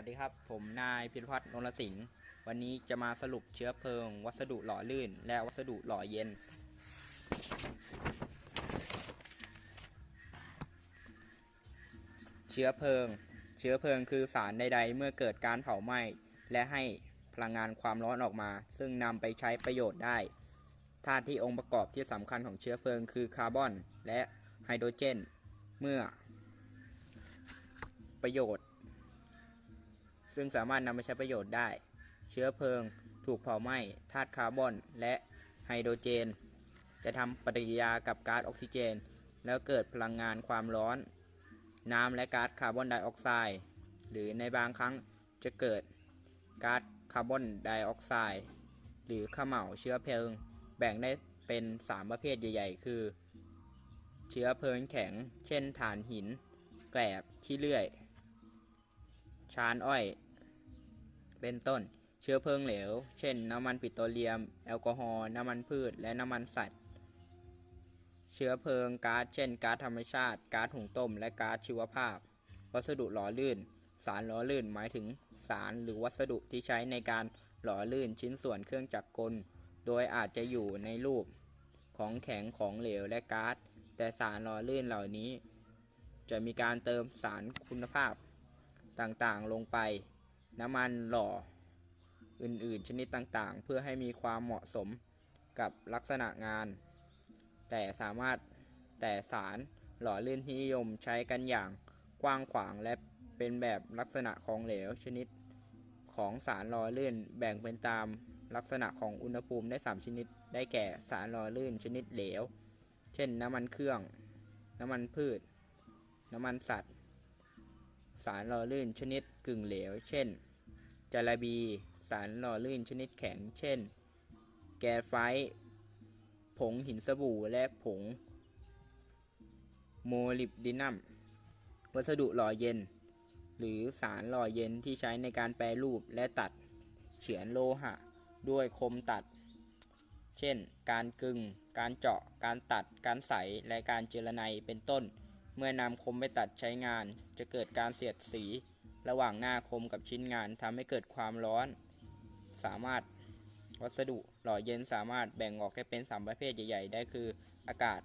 วัสดีครับ ผมนายพิรพัฒน์นรสิงห์วันนี้จะมาสรุปเชื้อเพลิง วัสดุหล่อลื่น และวัสดุหล่อเย็น เชื้อเพลิง เชื้อเพลิงคือสารใดๆ เมื่อเกิดการเผาไหม้ และให้พลังงานความร้อนออกมา ซึ่งนำไปใช้ประโยชน์ได้ธาตุที่องค์ประกอบที่สำคัญของเชื้อเพลิงคือคาร์บอน และไฮโดรเจน เมื่อประโยชน์ ซึ่งสามารถนำไปใช้ประโยชน์ได้ เชื้อเพลิง ถูกเผาไหม้ธาตุคาร์บอน และไฮโดรเจน จะทำปฏิกิริยากับก๊าซออกซิเจน แล้วเกิดพลังงานความร้อน น้ำและก๊าซคาร์บอนไดออกไซด์หรือในบางครั้งจะเกิดก๊าซคาร์บอนไดออกไซด์หรือขมเหลาวเชื้อเพลิง แบ่งได้เป็น 3 ประเภทใหญ่ ๆ คือ เชื้อเพลิงแข็ง เช่นถ่านหิน แกลบที่เลื่อย ชานอ้อย เป็นต้น เชื้อเพลิงเหลว เช่น น้ำมันปิโตรเลียม แอลกอฮอล์ น้ำมันพืช และน้ำมันสัตว์ เชื้อเพลิงก๊าซ เช่น ก๊าซธรรมชาติ ก๊าซหุงต้ม และก๊าซชีวภาพ วัสดุหล่อลื่น สารหล่อลื่น หมายถึงสารหรือวัสดุที่ใช้ในการหล่อลื่นชิ้นส่วนเครื่องจักรกล โดยอาจจะอยู่ในรูป ของแข็ง ของเหลว และก๊าซ แต่สารหล่อลื่นเหล่านี้ จะมีการเติมสารคุณภาพต่างๆ ลงไป น้ำมันหล่ออื่นๆ ชนิดต่างๆ เพื่อให้มีความเหมาะสมกับลักษณะงาน แต่สามารถแต่สารหล่อลื่นที่นิยมใช้กันอย่างกว้างขวางและเป็นแบบลักษณะของเหลวชนิดของสารหล่อลื่นแบ่งเป็นตามลักษณะของอุณหภูมิได้ 3 ชนิด ได้แก่สารหล่อลื่นชนิดเหลว เช่นน้ำมันเครื่อง น้ำมันพืช น้ำมันสัตว์ สารหล่อลื่นชนิดกึ่งเหลว เช่น จาระบี สารหล่อลื่นชนิดแข็ง เช่น แกไฟต์ผงหินสบู่และผง โมลิบดินัม วัสดุหล่อเย็น หรือสารหล่อเย็นที่ใช้ในการแปรรูปและตัดเฉือนโลหะ ด้วยคมตัด เช่น การกึ่ง การเจาะ การตัด การใส และการเจรไนเป็นต้น เมื่อนำคมไปตัดใช้งาน จะเกิดการเสียดสี ระหว่างหน้าคมกับชิ้นงานทำให้เกิดความร้อน สามารถวัสดุหล่อเย็นสามารถแบ่งออกได้เป็นสามประเภทใหญ่ๆ ได้คืออากาศ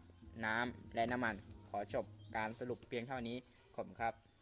น้ำและน้ำมัน ขอจบการสรุปเพียงเท่านี้ขอบคุณครับ